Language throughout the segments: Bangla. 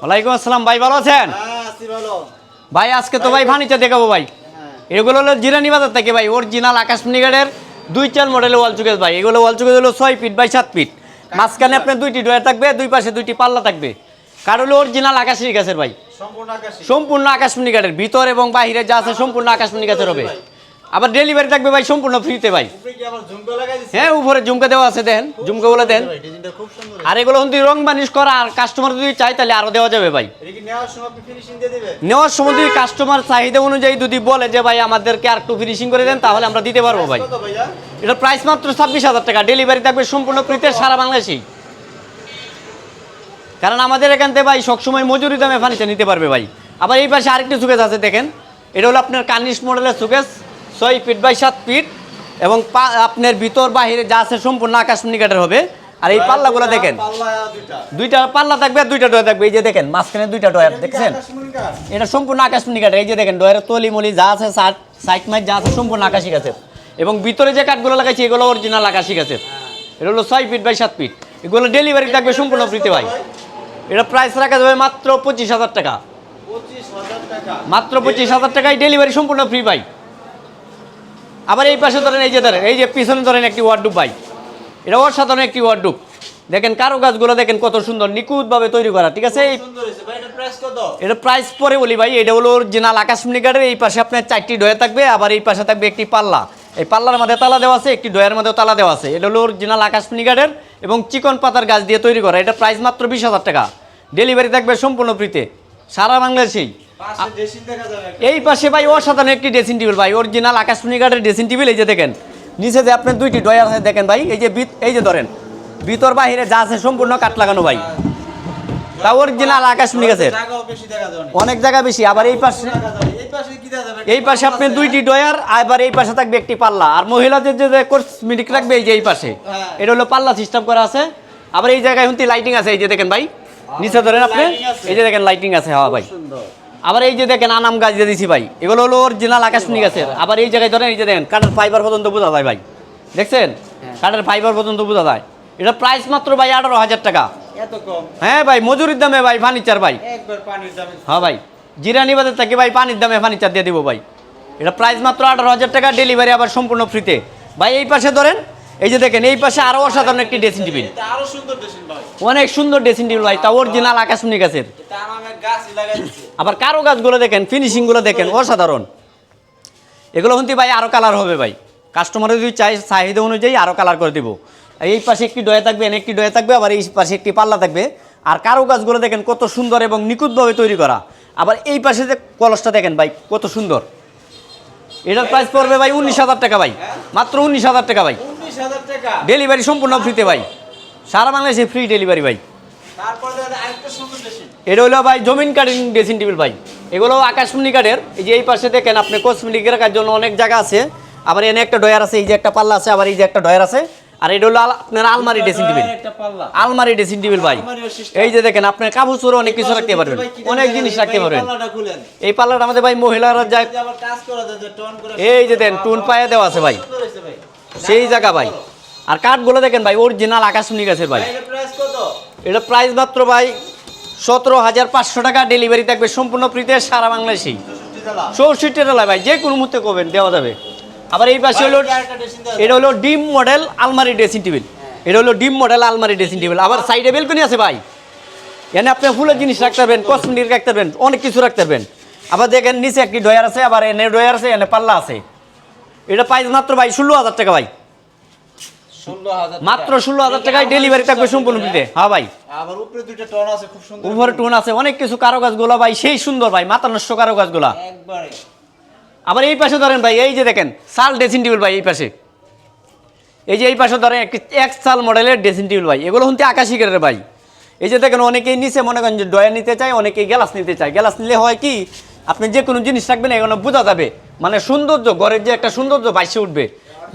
ওয়ালাইকুম আসসালাম ভাই ভালো আছেন? হ্যাঁ ভাই আজকে তো ভাই ফার্নিচার দেখাবো ভাই। হ্যাঁ। এগুলো হলো জিরানি বাজার থেকে ভাই অরিজিনাল আকাশমণিগাড়ের দুই চার মডেলের ওয়াল চুকেস ভাই। এগুলো ওয়াল চুকেস হলো ছয় ফিট বাই সাত ফিট মাঝখানে আপনার দুইটি ডোয়া থাকবে দুই পাশে দুইটি পাল্লা থাকবে। কার হলো অরিজিনাল আকাশী গাছের ভাই। সম্পূর্ণ আকাশী সম্পূর্ণ আকাশমণি কাঠের ভিতর এবং বাহিরে যা আছে সম্পূর্ণ আকাশমণি গাছের হবে। আবার ডেলিভারি থাকবে ভাই সম্পূর্ণ ফ্রিতে ভাই। হ্যাঁ উপরে ঝুমকা দেওয়া আছে দেন। ঝুমকা বলে দেন। আর এগুলো কিন্তু রং বানিশ করা আর কাস্টমার যদি চাই তাহলে আরও দেওয়া যাবে ভাই। নেওয়ার সময় যদি কাস্টমার চাহিদা অনুযায়ী যদি বলে যে ভাই আমাদেরকে আর একটু ফিনিশিং করে দেন তাহলে আমরা দিতে পারব ভাই। এটা প্রাইস মাত্র ছাব্বিশ হাজার টাকা। ডেলিভারি থাকবে সম্পূর্ণ ফ্রিতে সারা বাংলাদেশেই। কারণ আমাদের এখান থেকে ভাই সবসময় মজুরি দামে ফার্নিচার নিতে পারবে ভাই। আবার এই পাশে আরেকটি সুকেস আছে দেখেন। এটা হলো আপনার কানিস মডেলের সুকেস ছয় ফিট বাই সাত ফিট এবং পা- আপনার ভিতর বাহিরে যা আছে সম্পূর্ণ আকাশমণি কাঠের হবে। আর এই পাল্লাগুলো দেখেন। দুইটা। পাল্লা থাকবে আর দুইটা ডয়ার থাকবে। এই যে দেখেন মাঝখানে দুইটা ডয়ার দেখছেন? এটা সম্পূর্ণ আকাশমণি কাঠের এই যে দেখেন ডয়ের তলি মলি যা আছে সাইড সাইট মাইট যা আছে সম্পূর্ণ আকাশি গাছের এবং ভিতরে যে কাঠগুলো লাগাইছি এগুলো অরিজিনাল আকাশি গাছের এটা হলো ছয় ফিট বাই সাত ফিট। এগুলো ডেলিভারি থাকবে সম্পূর্ণ ফ্রিতে ভাই। এটা প্রাইস রাখা যাবে মাত্র পঁচিশ হাজার টাকা। পঁচিশ হাজার টাকা। মাত্র পঁচিশ হাজার টাকায় ডেলিভারি সম্পূর্ণ ফ্রি ভাই। আবার এই পাশে ধরেন এই যে ধরেন এই যে পিছনে ধরেন একটি ওয়ার্ডুব ভাই। এটা অসাধারণ একটি ওয়ার্ডুব দেখেন কারও গাছগুলো দেখেন কত সুন্দর নিখুঁতভাবে তৈরি করা ঠিক আছে? এটা প্রাইস পরে বলি ভাই এটা হলো অরিজিনাল আকাশমণি কাঠের এই পাশে আপনার চারটি ডয়া থাকবে আবার এই পাশে থাকবে একটি পাল্লা। এই পাল্লার মধ্যে তালা দেওয়া আছে একটি ডয়ার মধ্যে তালা দেওয়া আছে। এটা হলো অরিজিনাল আকাশমণি কাঠের এবং চিকন পাতার গাছ দিয়ে তৈরি করা। এটা প্রাইস মাত্র বিশ হাজার টাকা। ডেলিভারি থাকবে সম্পূর্ণ ফ্রিতে সারা বাংলাদেশেই। এই পাশে ভাই অসাধারণ একটি ড্রেসিং টেবিল ভাই। অরিজিনাল আকাশমণি কাঠের ড্রেসিং টেবিল এই যে দেখেন। নিচে যে আপনার দুইটি ডয়ার আছে দেখেন ভাই। এই যে ভিত- এই যে ধরেন ভিতর বাহিরে যা আছে সম্পূর্ণ কাঠ লাগানো ভাই। তা অরিজিনাল আকাশমণি গাছের। অনেক জায়গা বেশি। আবার এই পাশে এই পাশে আপনি দুইটি ডয়ার আবার এই পাশে থাকবে একটি পাল্লা। আর মহিলাদের যে কসমেটিক রাখবে এই যে এই পাশে। হ্যাঁ। এটা হলো পাল্লা সিস্টেম করা আছে। আবার এই জায়গায় হুন্তি লাইটিং আছে এই যে দেখেন ভাই। নিচে ধরেন আপনি। এই যে দেখেন লাইটিং আছে হ্যাঁ ভাই। সুন্দর। আবার এই যে দেখেন আনাম গাছ দিয়ে দিছি ভাই এগুলো হলো অরিজিনাল আকাশমণি গাছের। আবার এই জায়গায় ধরেন এই যে দেখেন কাঠের ফাইবার পর্যন্ত বোঝা যায় ভাই। দেখছেন? কাঠের ফাইবার পর্যন্ত বোঝা যায়। এটা প্রাইস মাত্র ভাই আঠারো হাজার টাকা। হ্যাঁ ভাই মজুরির দামে ভাই ফার্নিচার ভাই। হ্যাঁ ভাই জিরানি বাজার থেকে ভাই পানির দামে ফার্নিচার দিয়ে দিব ভাই। এটা প্রাইস মাত্র আঠারো হাজার টাকা ডেলিভারি আবার সম্পূর্ণ ফ্রিতে ভাই এই পাশে ধরেন এই যে দেখেন এই পাশে আরও অসাধারণ একটি ড্রেসিং টেবিল আরও অনেক সুন্দর ড্রেসিং টেবিল ভাই তা অরিজিনাল আকাশমণি গাছের। আবার কারও গাছগুলো দেখেন ফিনিশিংগুলো দেখেন অসাধারণ। এগুলো কিন্তু ভাই আরও কালার হবে ভাই। কাস্টমারের যদি চাই চাহিদা অনুযায়ী আরও কালার করে দিব। এই পাশে একটি ডয়া থাকবে এনে একটি ডয়া থাকবে আবার এই পাশে একটি পাল্লা থাকবে। আর কারও গাছগুলো দেখেন কত সুন্দর এবং নিখুঁতভাবে তৈরি করা। আবার এই পাশে যে কলসটা দেখেন ভাই কত সুন্দর। এটার প্রাইস পড়বে ভাই উনিশ হাজার টাকা ভাই। মাত্র উনিশ হাজার টাকা ভাই। ডেলিভারি সম্পূর্ণ ফ্রিতে ভাই। সারা বাংলাদেশে ফ্রি ডেলিভারি ভাই। তারপর আরেকটা সুন্দর ড্রেসিং এটা হলো ভাই জমিন কাটিং ড্রেসিং টেবিল ভাই। এগুলো আকাশমণি কাঠের। এই যে এই পাশে দেখেন আপনি কসমেটিক রাখার জন্য অনেক জায়গা আছে। আবার এনে একটা ডয়ার আছে এই যে একটা পাল্লা আছে আবার এই যে একটা ডয়ার আছে। আর এটা হলো আপনার আলমারি ড্রেসিং টেবিল আলমারি ড্রেসিং টেবিল ভাই। এই যে দেখেন আপনার কাপড় চোর অনেক কিছু রাখতে পারবেন। অনেক জিনিস রাখতে পারবেন। এই পাল্লাটা আমাদের ভাই মহিলারা যায় এই যে দেন টুন পায়ে দেওয়া আছে ভাই। সেই জায়গা ভাই। আর কাঠগুলো দেখেন ভাই অরিজিনাল আকাশমণি গাছের ভাই। এটা প্রাইস মাত্র ভাই সতেরো হাজার পাঁচশো টাকা ডেলিভারি থাকবে সম্পূর্ণ ফ্রিতে সারা বাংলাদেশেই 64 জেলা চৌষট্টি টাকা ভাই, যে কোনো মুহূর্তে করবেন দেওয়া যাবে। আবার এই পাশে হলো, এটা হলো ডিম মডেল আলমারি ড্রেসিং টেবিল এটা হলো ডিম মডেল আলমারি ড্রেসিং টেবিল আবার সাইডে বেলকনি আছে ভাই। এখানে আপনি ফুলের জিনিস রাখতে পারবেন কসমেটিক রাখতে পারবেন, অনেক কিছু রাখতে পারবেন। আবার দেখেন নিচে একটি ডয়ার আছে, আবার এনে ডয়ার আছে এনে পাল্লা আছে। এটা প্রাইস মাত্র ভাই ষোলো হাজার টাকা ভাই। 16000 মাত্র ষোলো হাজার টাকায় ডেলিভারি থাকবে সম্পূর্ণ ফ্রিতে হ্যাঁ ভাই। আবার উপরে দুইটা টন আছে খুব সুন্দর। উপরে টুন আছে অনেক কিছু কারও গাছগুলো ভাই সেই সুন্দর ভাই মাথা নষ্ট কারও গাছগুলা একবারে। আবার এই পাশে ধরেন ভাই এই যে দেখেন সাল ড্রেসিং টেবিল ভাই এই পাশে। এই যে এই পাশে ধরেন এক সাল মডেলের ড্রেসিং টেবিল ভাই এগুলো হচ্ছে আকাশি কাঠের ভাই। এই যে দেখেন অনেকেই নিচে মনে করেন যে ডয়া নিতে চায় অনেকেই গ্লাস নিতে চায়। গ্যালাস নিলে হয় কি আপনি যে কোনো জিনিস রাখবেন এগুলো বোঝা যাবে। মানে সৌন্দর্য ঘরের যে একটা সৌন্দর্য বাইসে উঠবে।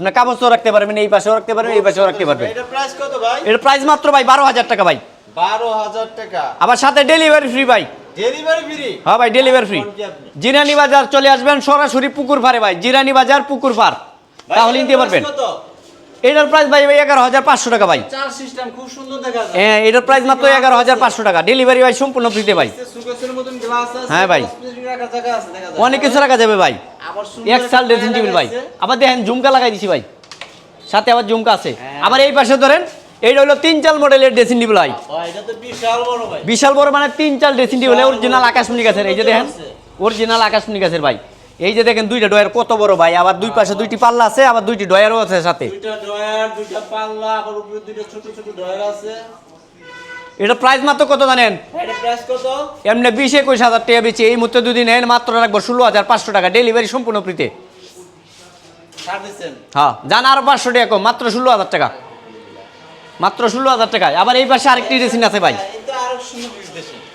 আপনার কাগজও রাখতে পারবেন এই পাশেও রাখতে পারবেন এই পাশেও রাখতে পারবেন। এটা প্রাইস কত ভাই? এর প্রাইস মাত্র ভাই বারো হাজার টাকা ভাই। 12000 টাকা। আবার সাথে ডেলিভারি ফ্রি ভাই। ডেলিভারি ফ্রি হ্যাঁ ভাই ডেলিভারি ফ্রি? জিরানি বাজার চলে আসবেন সরাসরি পুকুর পাড়ে ভাই জিরানি বাজার পুকুর পাড়। তাহলে নিতে পারবেন। এটার প্রাইস ভাই এগারো হাজার পাঁচশো টাকা ভাই। চার সিস্টেম খুব সুন্দর দেখা হ্যাঁ এটার প্রাইস মাত্র এগারো হাজার পাঁচশো টাকা। ডেলিভারি ভাই সম্পূর্ণ ফ্রিতে ভাই। সুকেসের মতন গ্লাস আছে হ্যাঁ ভাই। অনেক কিছু রাখা যাবে ভাই। আবার সুন্দর এক সাল ড্রেসিং টেবিল ভাই। আবার দেখেন ঝুমকা লাগাই দিছি ভাই। সাথে আবার ঝুমকা আছে। হ্যাঁ। আবার এই পাশে ধরেন এইটা হলো তিন চাল মডেলের ড্রেসিং টেবিল ভাই। ভাই এটা তো বিশাল বড় ভাই। বিশাল বড় মানে তিন চাল ড্রেসিং টেবিল অরিজিনাল আকাশমণি গাছের এই যে দেখেন অরিজিনাল আকাশমণি গাছের ভাই। এই যে দেখেন দুইটা ডয়ার কত বড় ভাই? আবার দুই পাশে দুইটি পাল্লা আছে আবার দুইটি ডয়ারও আছে সাথে। দুইটা ড্রয়ার দুইটা পাল্লা আবার উপরে দুইটা ছোট ছোট ড্রয়ার আছে। এটা প্রাইস মাত্র কত জানেন? এমনি বিশ একুশ হাজার টাকা বেচে এই মুহূর্তে দুদিন নেন মাত্র রাখব ষোলো হাজার পাঁচশো টাকা। ডেলিভারি সম্পূর্ণ ফ্রিতে হ্যাঁ জান আরও পাঁচশো টাকা কম মাত্র ষোলো হাজার টাকা। মাত্র ষোলো হাজার টাকায় আবার এই পাশে আরেকটি ড্রেসিং আছে ভাই।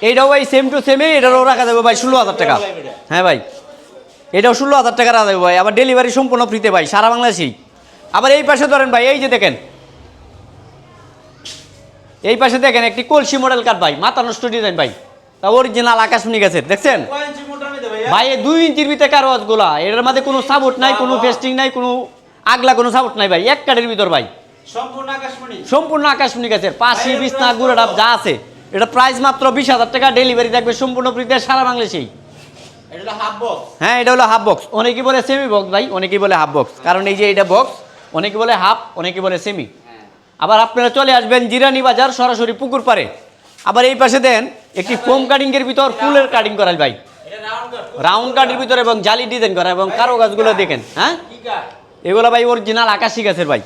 এইটাও ভাই সেম টু সেমই এটারও রাখা যাবে ভাই ষোলো হাজার টাকা। হ্যাঁ ভাই। এটাও ষোলো হাজার টাকা রাখা ভাই আবার ডেলিভারি সম্পূর্ণ ফ্রিতে ভাই সারা বাংলাদেশেই। আবার এই পাশে ধরেন ভাই এই যে দেখেন। এই পাশে দেখেন একটি কলসি মডেল কাঠ ভাই মাথা নষ্ট ডিজাইন ভাই। তা অরিজিনাল আকাশমণি গেছে দেখছেন? ভাই দুই ইঞ্চির ভিতরে কারোয়াজ গোলা এটার মধ্যে কোনো সাপোর্ট নাই কোনো ফেস্টিং নাই কোনো আগলা কোনো সাপোর্ট নাই ভাই এক কাঠের ভিতর ভাই। সম্পূর্ণ আকাশমণি সম্পূর্ণ আকাশমণি গাছের পাশি বিছনা গুড়াডাব যা আছে। এটা প্রাইস মাত্র বিশ হাজার টাকা ডেলিভারি থাকবে সম্পূর্ণ ফ্রিতে সারা বাংলাদেশেই এটা হলো হাফ বক্স হ্যাঁ এটা হলো হাফ বক্স অনেকেই বলে সেমি বক্স ভাই অনেকেই বলে হাফ বক্স কারণ এই যে এটা বক্স অনেকে বলে হাফ অনেকে বলে সেমি আবার আপনারা চলে আসবেন জিরানি বাজার সরাসরি পুকুর পারে আবার এই পাশে দেন একটি ফোম কাটিং এর ভিতর ফুলের কাটিং করাল ভাই। রাউন্ড কাট কাটের ভিতরে এবং জালি ডিজাইন করা এবং কারও গাছগুলো দেখেন হ্যাঁ? এগুলো ভাই অরিজিনাল আকাশি গাছের ভাই।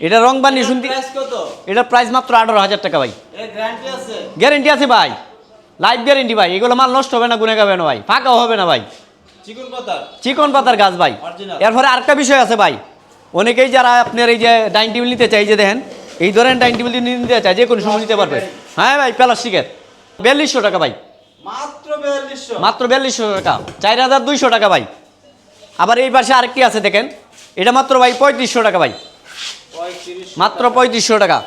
এটা রং বানি শুনতে এটার প্রাইস মাত্র আঠারো হাজার টাকা ভাই। গ্যারেন্টি আছে ভাই। লাইফ গ্যারেন্টি ভাই এগুলো মাল নষ্ট হবে না গুনে গাবে না ভাই ফাঁকাও হবে না ভাই। চিকন পাতা চিকন পাতার গাছ ভাই. এরপরে আরেকটা বিষয় আছে ভাই অনেকেই যারা আপনার এই যে ডাইনিং টেবিল নিতে চাই যে দেখেন এই ধরনের ডাইনিং টেবিল নিতে চায় যে কোনো সময় নিতে পারবে। হ্যাঁ ভাই প্লাস্টিকের। বিয়াল্লিশশো টাকা ভাই। মাত্র 4200 মাত্র বিয়াল্লিশশো টাকা। চার হাজার দুইশো টাকা ভাই। আবার এই পাশে আরেকটি আছে দেখেন। এটা মাত্র ভাই পঁয়ত্রিশশো টাকা ভাই। মাত্র পঁয়ত্রিশশো টাকা।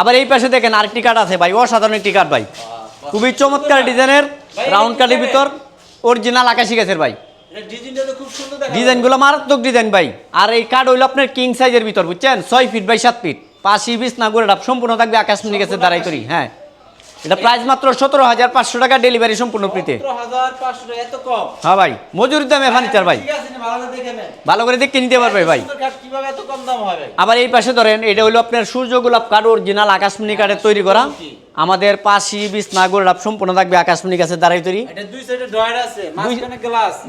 আবার এই পাশে দেখেন আরেকটি কাঠ আছে ভাই অসাধারণ একটি কাঠ ভাই। খুবই চমৎকার ডিজাইনের রাউন্ড কাঠের ভিতর অরিজিনাল আকাশি গাছের ভাই। ডিজাইনগুলো মারাত্মক ডিজাইন ভাই। আর এই কার্ড হইল আপনার কিং সাইজের ভিতর বুঝছেন? ছয় ফিট বাই সাত ফিট পাশি বিছ না করে সম্পূর্ণ থাকবে আকাশমণি গাছের দ্বারাই তৈরি হ্যাঁ। এটা প্রাইস মাত্র সতেরো হাজার পাঁচশো টাকা ডেলিভারি সম্পূর্ণ ফ্রিতে। 17500 টাকা এত কম? হ্যাঁ ভাই মজুরির দামে ফার্নিচার ভাই। ভালো করে দেখে নিতে পারবে ভাই। আবার এই পাশে ধরেন এটা হলো আপনার সূর্য গোলাপ কাঠ অরিজিনাল আকাশমণি কাঠের তৈরি করা। আমাদের পাশি বিছ না গোলাপ সম্পূর্ণ থাকবে আকাশমণি গাছের দ্বারাই তৈরি।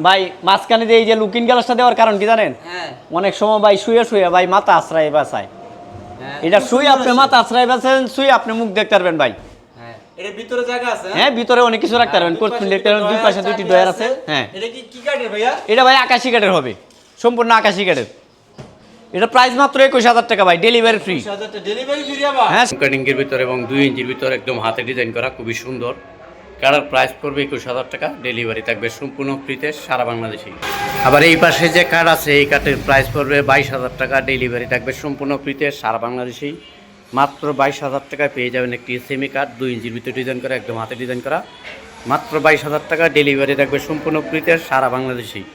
ভাই মাঝখানে দিয়ে এই যে লুকিং গ্লাসটা দেওয়ার কারণ কি জানেন? হ্যাঁ। অনেক সময় ভাই শুয়ে শুয়ে ভাই মাথা আশ্রয় বাসায় হ্যাঁ এটা শুয়ে আপনি মাথা আশ্রয় বাসেন শুয়ে আপনি মুখ দেখতে পারবেন ভাই। হ্যাঁ ভিতরে জায়গা আছে হ্যাঁ? ভিতরে অনেক কিছু রাখতে পারবেন দেখতে পারবেন দুই পাশে দুইটি ডয়ার আছে হ্যাঁ। এটা কি কি কাঠের ভাইয়া? এটা ভাই আকাশি কাঠের হবে সম্পূর্ণ আকাশি কাঠের। এটা প্রাইস মাত্র একুশ হাজার টাকা ভাই ডেলিভারি ফ্রি 20000 টাকা ডেলিভারি ফ্রি আবার হ্যাঁ। কাটিংয়ের ভিতর এবং দুই ইঞ্চির ভিতর একদম হাতে ডিজাইন করা খুবই সুন্দর। কালার প্রাইস পড়বে একুশ হাজার টাকা ডেলিভারি থাকবে সম্পূর্ণ ফ্রিতে সারা বাংলাদেশে আবার এই পাশে যে কার্ড আছে এই কার্ডের প্রাইস পড়বে বাইশ হাজার টাকা ডেলিভারি থাকবে সম্পূর্ণ ফ্রিতে সারা বাংলাদেশেই। মাত্র বাইশ হাজার টাকায় পেয়ে যাবেন একটি সেমি কার্ড দুই ইঞ্চির ভিতরে ডিজাইন করা একদম হাতে ডিজাইন করা। মাত্র বাইশ হাজার টাকা ডেলিভারি থাকবে সম্পূর্ণ ফ্রিতে সারা বাংলাদেশেই।